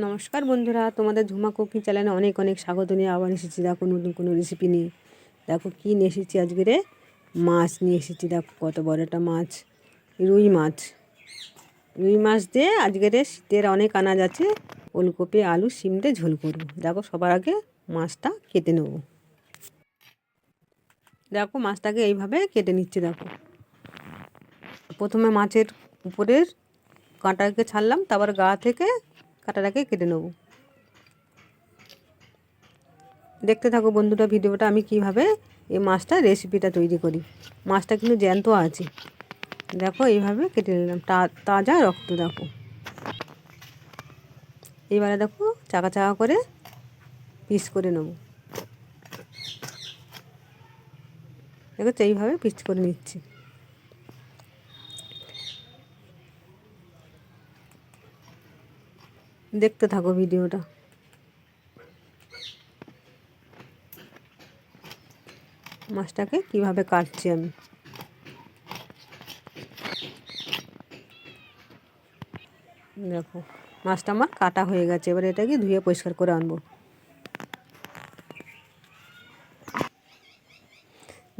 নমস্কার বন্ধুরা, তোমাদের ঝুমা কুকিং চ্যানেলে অনেক অনেক স্বাগত নিয়ে আবার এসেছি। দেখো নতুন কোনো রেসিপি নিয়ে। দেখো কী নিয়ে এসেছি আজকে রে? মাছ নিয়ে এসেছি। দেখো কত বড় একটা মাছ। রুই মাছ। রুই মাছ দিয়ে আজকে রে শীতের অনেক আনাজ আছে। ওলকপি, আলু সিম দিয়ে ঝোল করব। দেখো সবার আগে মাছটা কেটে নেব। দেখো মাছটাকে এইভাবে কেটে নিচ্ছে, দেখো। প্রথমে মাছের উপরের কাঁটাকে ছাড়লাম, তারপর গা থেকে কাঁটাটাকে কেটে নেব। দেখতে থাকো বন্ধুরা ভিডিওটা আমি কীভাবে এই মাছটা রেসিপিটা তৈরি করি। মাছটা কিন্তু জ্যান্ত আছে। দেখো এইভাবে কেটে নিলাম। তাজা রক্ত দেখো। এইবারে দেখো চাকা চাকা করে পিস করে নেব। দেখো এইভাবে পিস করে নিচ্ছি। দেখতে থাকো ভিডিওটা। মাছটাকে কীভাবে কাটছি আমি। দেখো, মাছটা আমার কাটা হয়ে গেছে, এবার এটাকে ধুয়ে পরিষ্কার করে আনব।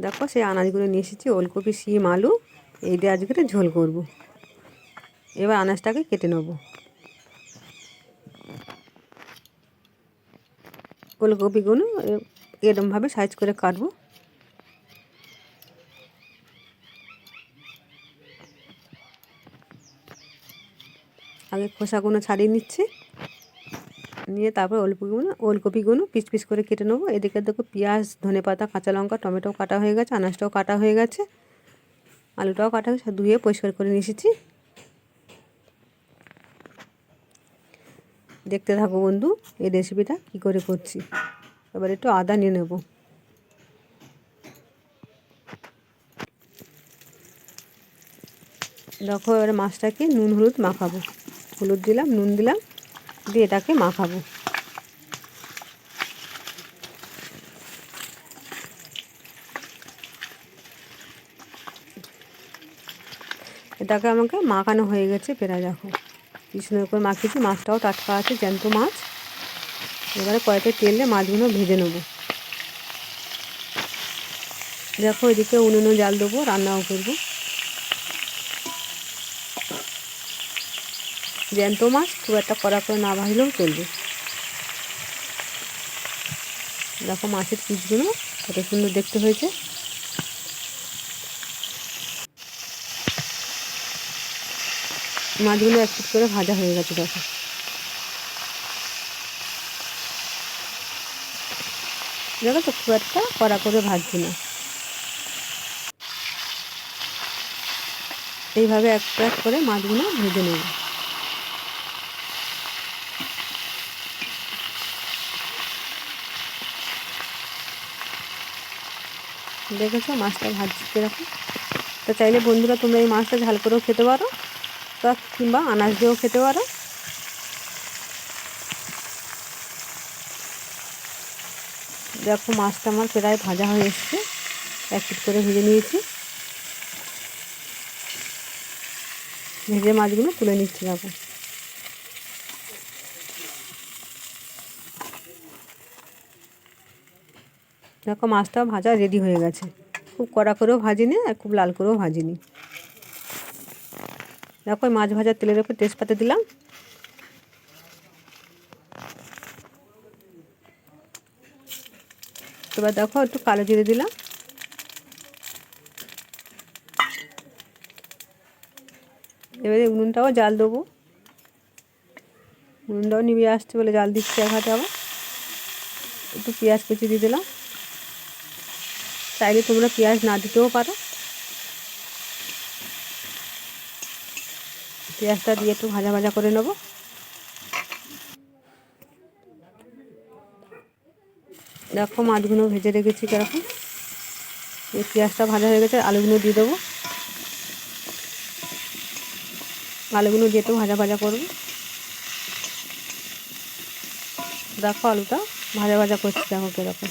দেখো, সেই আনাজগুলো নিয়ে এসেছি, ওলকপি, শিম, আলু, এই দিয়ে আজকে ঝোল করব। এবার আনাজটাকে কেটে নেব। ফুলকপিগুলো এরমভাবে সাইজ করে কাটবো। আগে খোসাগুলো ছাড়িয়ে নিচ্ছি। নিয়ে তারপর ওলকপিগুলো ওলকপিগুলো পিস পিস করে কেটে নেব। এদিকে দেখো পেঁয়াজ, ধনে পাতা, কাঁচা লঙ্কা, টমেটো কাটা হয়ে গেছে, আনাজটাও কাটা হয়ে গেছে। আলুটাও কাটা হয়েছে ধুয়ে পরিষ্কার করে নিয়ে দেখতে থাকো বন্ধু, এই রেসিপিটা কি করে করছি। এবার একটু আদা নিয়ে নেব। দেখো, এবার মাছটাকে নুন, হলুদ মাখাবো। হলুদ দিলাম, নুন দিলাম, দিয়ে এটাকে মাখাবো। এটাকে আমাকে মাখানো হয়ে গেছে, প্রায় দেখো। কি সুন্দর করে মাখিয়েছি মাছটাও টাটকা আছে, জ্যান্ত মাছ। এবারে কয়েকটা তেলে মাছগুলো ভেজে নেব। দেখো এদিকে উনুনে জাল দেবো, রান্নাও করব। জ্যান্ত মাছ, খুব একটা কড়া করে না ভাজলেও চলবে। দেখো মাছের পিসগুলো কত সুন্দর দেখতে হয়েছে। মাছগুলো এক পিট করে ভাজা হয়ে গেছে, দেখো। দেখো তো, খুব একটা কড়া করে ভাজছি না। এইভাবে এক এক করে মাছগুলো ভেজে নেব। দেখেছ, মাছটা ভাজছি কীরকম তো চাইলে বন্ধুরা, তোমরা এই মাছটা ঝাল করেও খেতে পারো। বা কিংবা আনাজ দিয়েও খেতে পারো। দেখো মাছটা আমার প্রায় ভাজা হয়ে এসছে। এক করে ভেজে নিয়েছি। ভেজে মাছগুলো তুলে নিচ্ছি, দেখো। দেখো মাছটা ভাজা রেডি হয়ে গেছে। খুব কড়া করেও ভাজিনি আর খুব লাল করেও ভাজিনি। দেখো মাছ ভাজার তেলের উপর তেজপাতা দিলাম। এবার দেখো, একটু কালো জিরে দিলাম। এবারে উনুনটাও জাল দেবো। উনুনটাও নিভিয়ে আসছে বলে জাল দিচ্ছি এক হাতে আবার। একটু পেঁয়াজ কুচি দিয়ে দিলাম। চাইলে তোমরা পেঁয়াজ না দিতেও পারো। পেঁয়াজটা দিয়ে একটু ভাজা ভাজা করে নেব। দেখো মাছগুলো ভেজে রেখেছি কীরকম। এই পেঁয়াজটা ভাজা হয়ে গেছে, আলুগুলো দিয়ে দেবো। আলুগুলো দিয়ে একটু ভাজা ভাজা করব। দেখো আলুটা ভাজা ভাজা করছি, দেখো কীরকম।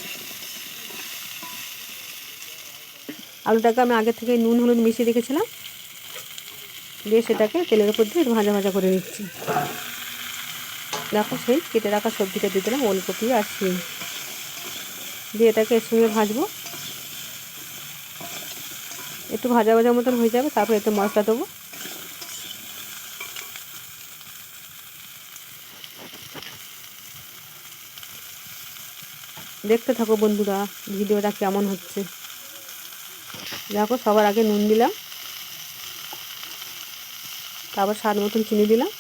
আলুটাকে আমি আগে থেকে নুন, হলুদ মিশিয়ে রেখেছিলাম। দিয়ে সেটাকে তেলের উপর দিয়ে ভাজা ভাজা করে নিচ্ছি। দেখো সেই কেটে রাখা সবজিটা দিয়ে দিলাম, ওলকপি আর শিম। দিয়ে এটাকে এর সঙ্গে ভাজবো। একটু ভাজা ভাজা মতন হয়ে যাবে, তারপর একটু মশলা দেবো। দেখতে থাকো বন্ধুরা, ভিডিওটা কেমন হচ্ছে। দেখো সবার আগে নুন দিলাম। তারপর স্বাদ মতন চিনি দিলাম।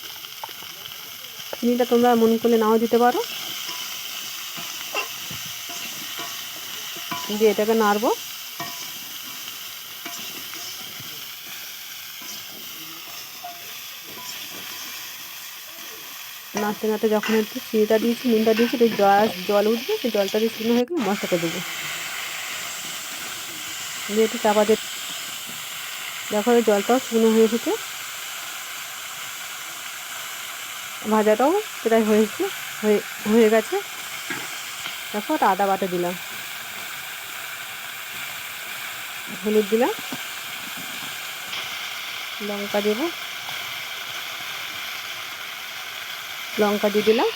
চিনিটা তোমরা মন করলে নাও দিতে পারো। দিয়ে এটাকে নাড়বো। নাড়তে নাড়তে যখন একটু চিনিটা দিয়েছি, নুনটা দিয়েছি একটু জল জল উঠবে সেই জলটা দিয়ে শুকনো হয়ে গেলে মশলাটা দেবো। দিয়ে একটু চাপা দিয়ে দেখো, জলটাও শুকনো হয়ে এসেছে। ভাজাটাও প্রায় হয়েছে, হয়ে হয়ে গেছে। দেখো আদা বাটা দিলাম। হলুদ দিলাম। লঙ্কা দেবো। লঙ্কা দিয়ে দিলাম।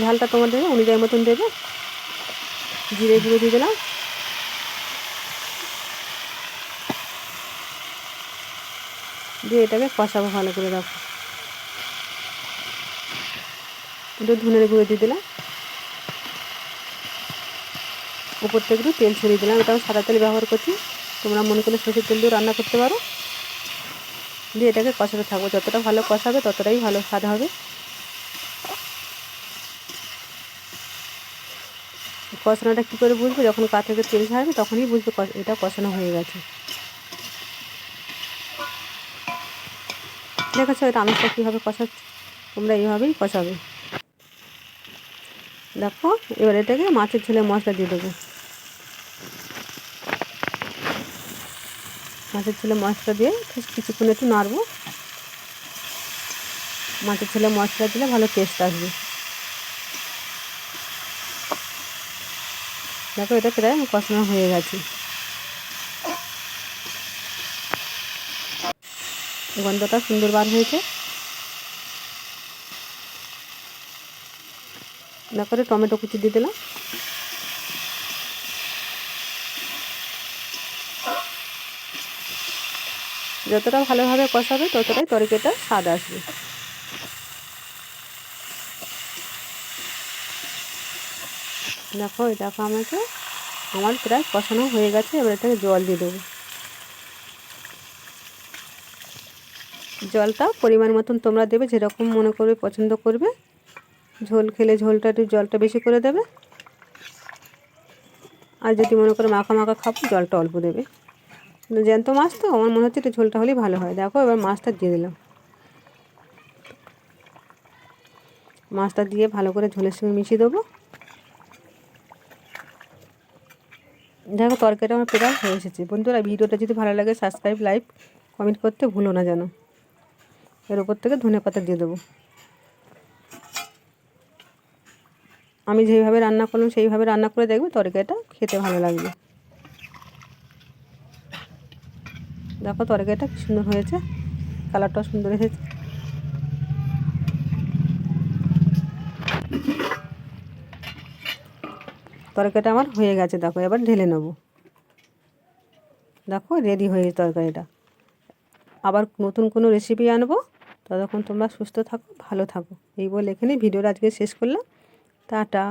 ঝালটা তোমাদের অনুযায়ী মতন দেবে। জিরে গুঁড়ো দিয়ে দিলাম। দিয়ে এটাকে কষাবো ভালো করে রাখো একটু ধনের গুঁড়ো দিয়ে দিলাম। উপর থেকে একটু তেল ছড়িয়ে দিলাম। এটা আমি সাদা তেল ব্যবহার করছি। তোমরা মনে করলে সরষের তেল দিয়েও রান্না করতে পারো। দিয়ে এটাকে কষাতে থাকব। যতটা ভালো কষাবে, ততটাই ভালো স্বাদ হবে। কষানোটা কী করে বুঝব? যখন কা থেকে তেল ছাড়বে, তখনই বুঝবে এটা কষানো হয়ে গেছে। দেখেছ এটা আমিষটা কীভাবে কষাচ্ছে তোমরা এইভাবেই কষাবে। দেখো, এবার এটাকে মাছের ঝোলে মশলা দিয়ে দেবো। মাছের ছেলে মশলা দিয়ে কিছুক্ষণ একটু নাড়বো। মাছের ছেলে মশলা দিলে ভালো টেস্ট আসবে। দেখো, এটা প্রায় কষানো হয়ে গেছে। গন্ধটা সুন্দর বার হয়েছে। দেখো টমেটো কুচি দিয়ে দিলাম। যতটা ভালোভাবে কষাবে, ততটাই তরকারিটা স্বাদ আসবে। দেখো দেখো আমাকে, আমার প্রায় কষানো হয়ে গেছে, এবার এটাকে জল দিয়ে দেবো। জলটা পরিমাণ মতন তোমরা দেবে, যেরকম মনে করবে, পছন্দ করবে। ঝোল খেলে ঝোলটা একটু জলটা বেশি করে দেবে। আর যদি মনে করো মাখা মাখা খাব, জলটা অল্প দেবে। জ্যান্ত মাছ তো, আমার মনে হচ্ছে একটু ঝোলটা হলেই ভালো হয়। দেখো এবার মাছটা দিয়ে দিলাম। মাছটা দিয়ে ভালো করে ঝোলের সঙ্গে মিশিয়ে দেবো। দেখো তরকারিটা আমার প্রায় হয়ে এসেছে। বন্ধুরা, ভিডিওটা যদি ভালো লাগে সাবস্ক্রাইব লাইক কমেন্ট করতে ভুলো না যেন। এর ওপর থেকে ধনে পাতা দিয়ে দেবো। আমি যেইভাবে রান্না করলাম, সেইভাবে রান্না করে দেখবে তরকারিটা খেতে ভালো লাগবে। দেখো তরকারিটা কি সুন্দর হয়েছে, কালারটাও সুন্দর এসেছে তরকারিটা আমার হয়ে গেছে, দেখো এবার ঢেলে নেব। দেখো রেডি হয়ে গেছে তরকারিটা। আবার নতুন কোনো রেসিপি আনব, ততক্ষণ তোমরা সুস্থ থাকো, ভালো থাকো। এই বলে এখানে ভিডিওটা আজকে শেষ করলাম। টাটা।